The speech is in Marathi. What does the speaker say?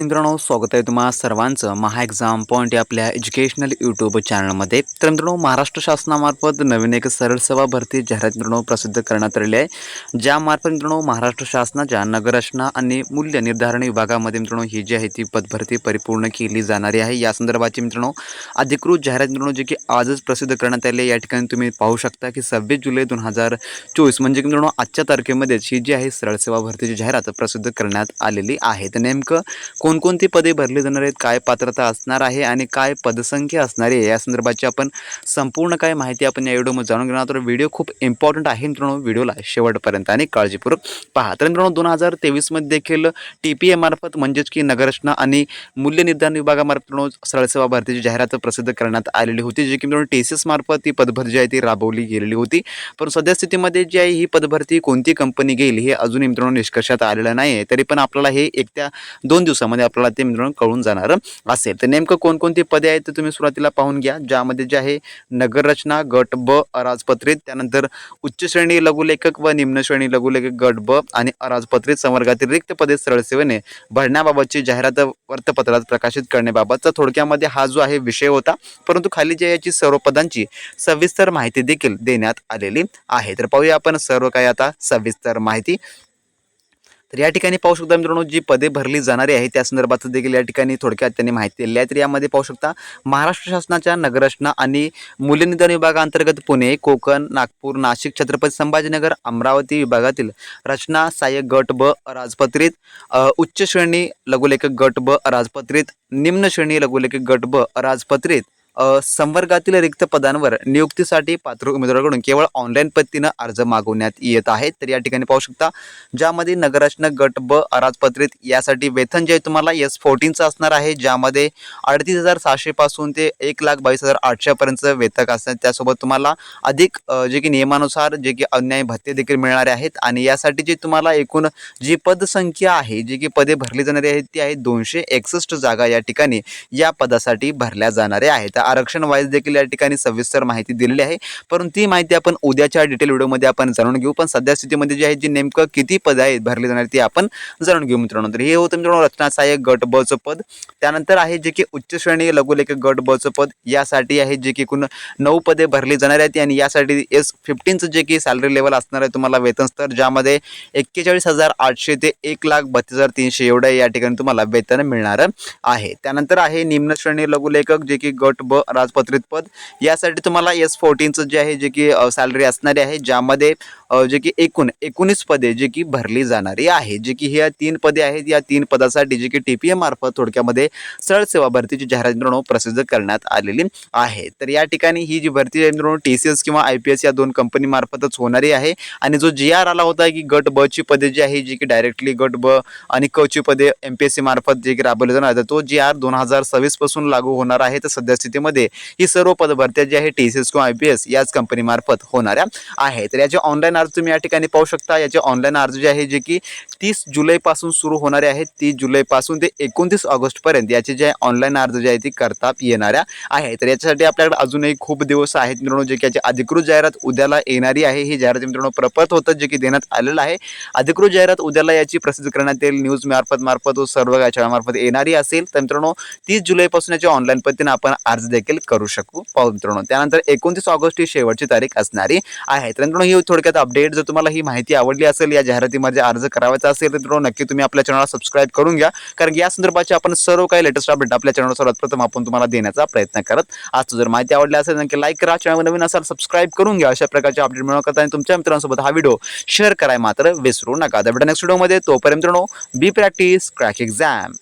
मित्रांनो स्वागत आहे तुम्हा सर्वांचं. महा एक्झाम पॉईंट या आपल्या एज्युकेशनल यूट्यूब चॅनलमध्ये तर मित्रांनो महाराष्ट्र शासनामार्फत नवीन एक सरळ सेवा भरती जाहिरात मित्रांनो प्रसिद्ध करण्यात आलेली आहे. ज्यामार्फत मित्रांनो महाराष्ट्र शासनाच्या नगररचना आणि मूल्य निर्धारण विभागामध्ये मित्रांनो ही जी आहे ती पदभरती परिपूर्ण केली जाणारी आहे. या संदर्भाची मित्रांनो अधिकृत जाहिरात मित्रांनो जी की आजच प्रसिद्ध करण्यात आली या ठिकाणी तुम्ही पाहू शकता की सव्वीस जुलै दोन हजार चोवीस म्हणजे मित्रांनो आजच्या तारखेमध्येच ही जी आहे सरळ सेवा भरतीची जाहिरात प्रसिद्ध करण्यात आलेली आहे. तर नेमकं कोणकोणती पदे भरली जाणार आहेत काय पात्रता असणार आहे आणि काय पदसंख्या असणार आहे या संदर्भाची आपण संपूर्ण काय माहिती आपण या व्हिडिओमध्ये जाणून घेणार तर व्हिडिओ खूप इम्पॉर्टंट आहे मित्रांनो व्हिडिओला शेवटपर्यंत आणि काळजीपूर्वक पहा. तर मित्रांनो दोन हजार तेवीसमध्ये देखील टी पी एमार्फत म्हणजेच की नगररचना आणि मूल्य निर्धारण विभागामार्फत मित्रांनो सरळसेवा भरतीची जाहिरात प्रसिद्ध करण्यात आलेली होती जी की मित्रांनो टी सी एस मार्फत ती पदभरती जी आहे ती राबवली गेलेली होती. पण सद्यस्थितीमध्ये जी आहे ही पदभरती कोणती कंपनी घेईल हे अजूनही मित्रांनो निष्कर्षात आलेलं नाही आहे तरी पण आपल्याला हे एक त्या दोन दिवसामध्ये आपल्याला ते मित्रांनो कळून जाणार असेल. तर नेमकं कोणकोणती पदे आहेत ते तुम्ही सुरुवातीला पाहून घ्या ज्यामध्ये जे आहे नगररचना गट ब अराजपत्रित त्यानंतर उच्च श्रेणी लघुलेखक व निम्न श्रेणी लघुलेखक गट ब आणि अराजपत्रित संवर्गातील रिक्त पदे सरळ सेवेने भरण्याबाबतची जाहिरात वृत्तपत्रात प्रकाशित करण्याबाबतचा थोडक्यामध्ये हा जो आहे विषय होता परंतु खाली जे याची सर्व पदांची सविस्तर माहिती देखील देण्यात आलेली आहे. तर पाहूया आपण सर्व काही आता सविस्तर माहिती. तर या ठिकाणी पाहू शकता मित्रांनो जी पदे भरली जाणारी आहे त्या संदर्भात देखील या ठिकाणी थोडक्यात त्यांनी माहिती दिली आहे. तर यामध्ये पाहू शकता महाराष्ट्र शासनाच्या नगररचना आणि मूल्यनिधन विभागाअंतर्गत पुणे कोकण नागपूर नाशिक छत्रपती संभाजीनगर अमरावती विभागातील रचना सहाय्यक गट ब राजपत्रित उच्च श्रेणी लघुलेखक गट ब राजपत्रित निम्न श्रेणी लघुलेखक गट ब राजपत्रित संवर्गातील रिक्त पदांवर नियुक्तीसाठी पात्र उमेदवाराकडून केवळ ऑनलाईन पद्धतीनं अर्ज मागवण्यात येत आहेत. तर या ठिकाणी पाहू शकता ज्यामध्ये नगररचना गट ब अराजपत्रित यासाठी वेतन जे आहे तुम्हाला एस फोर्टीनचं असणार आहे ज्यामध्ये अडतीस हजार सहाशेपासून ते एक लाख बावीस हजार आठशेपर्यंतचं वेतक असणार त्यासोबत तुम्हाला अधिक जे की नियमानुसार जे की अन्याय भत्ते देखील मिळणारे आहेत. आणि यासाठी जे तुम्हाला एकूण जी पदसंख्या आहे जी की पदे भरली जाणारी आहेत ती आहे दोनशे एकसष्ट जागा या ठिकाणी या पदासाठी भरल्या जाणाऱ्या आहेत. आरक्षण वाईज देखील या ठिकाणी सविस्तर माहिती दिलेली आहे. परंतु ती माहिती आपण उद्याच्या डिटेल व्हिडिओमध्ये आपण जाणून घेऊ. पण सध्या स्थितीमध्ये जे आहे जी नेमकं किती पद आहेत भरली जाणार ती आपण जाणून घेऊ मित्रांनो. तर हे होतं मित्रांनो रचना सहाय्यक गट बचं पद. त्यानंतर आहे जे की उच्च श्रेणी लघुलेखक गट बचं पद. यासाठी आहे जे की एकूण नऊ पदे भरली जाणार आहेत. आणि यासाठी एस फिफ्टीनचं जे की सॅलरी लेवल असणार आहे तुम्हाला वेतन स्तर ज्यामध्ये एक्केचाळीस हजार आठशे ते एक लाख बत्तीस हजार तीनशे एवढं या ठिकाणी तुम्हाला वेतन मिळणार आहे. त्यानंतर आहे निम्न श्रेणी लघुलेखक जे की गट ब राजपत्रित पद. यासाठी तुम्हाला एस फोर्टीनचं जे आहे जे की सॅलरी असणारी आहे ज्यामध्ये जे की एकूण एकोणीस पदे जे की भरली जाणारी आहे. जे की ह्या तीन पदे आहेत. या तीन पदासाठी जे की टी पी एम मार्फत थोडक्यामध्ये सरळ सेवा भरतीची जाहिरात मित्रांनो प्रसिद्ध करण्यात आलेली आहे. तर या ठिकाणी ही जी भरती आहे मित्रांनो टी सी एस किंवा आय पी एस या दोन कंपनी मार्फतच होणारी आहे. आणि जो जी आर आला होता की गट ब ची पदे जी आहे जी की डायरेक्टली गट ब आणि क ची पदे एम पी एस सी मार्फत जे की राबवले जाणार तर तो जी आर दोन हजार सव्वीसपासून लागू होणार आहे. तर सध्या स्थितीमध्ये ही सर्व पदभरत्या जी आहे टी सी एस किंवा आय पी एस याच कंपनी मार्फत होणाऱ्या आहे तर याचे ऑनलाईन अर्ज तुम्ही या ठिकाणी पाहू शकता. याचे ऑनलाईन अर्ज जे आहे जे की तीस जुलैपासून सुरू होणारे आहेत. तीस जुलैपासून ते एकोणतीस ऑगस्टपर्यंत याचे जे ऑनलाईन अर्ज जे आहे ती करता येणाऱ्या आहे तर याच्यासाठी आपल्याकडे अजूनही खूप दिवस आहेत मित्रांनो जे की याची अधिकृत जाहिरात उद्याला येणारी आहे. ही जाहिरात मित्रांनो प्रपत होतं जे की देण्यात आलेलं आहे. अधिकृत जाहिरात उद्याला याची प्रसिद्ध करण्यात येईल. न्यूज मार्फत मार्फत व सर्व मार्फत येणारी असेल. तर मित्रांनो तीस जुलैपासून याची ऑनलाईन पद्धतीने आपण अर्ज देखील करू शकू. पाहू मित्रांनो. त्यानंतर एकोणतीस ऑगस्ट ही शेवटची तारीख असणारी आहे. तर मित्रांनो ही थोडक्यात अपडेट जर तुम्हाला ही माहिती आवडली असेल या जाहिरातीमध्ये अर्ज करावायचा असेल तर मित्रांनो नक्की तुम्ही आपल्या चॅनलला सबस्क्राईब करून घ्या. कारण या संदर्भाचे आपण सर्व काही लेटेस्ट अपडेट आपल्या चॅनलवर सर्वात प्रथम आपण तुम्हाला देण्याचा प्रयत्न करत आज जर माहिती आवडली असेल नक्की लाईक करा. चॅनल नवीन असाल सबस्क्राईब करून घ्या. अशा प्रकारचे अपडेट मिळवण्याकरता आणि तुमच्या मित्रांसोबत हा व्हिडिओ शेअर कराय मात्र विसरू नका. तर भेटा नेक्स्ट व्हिडिओमध्ये तोपर्यंत मित्रांनो बी प्रॅक्टिस क्रॅक एक्झाम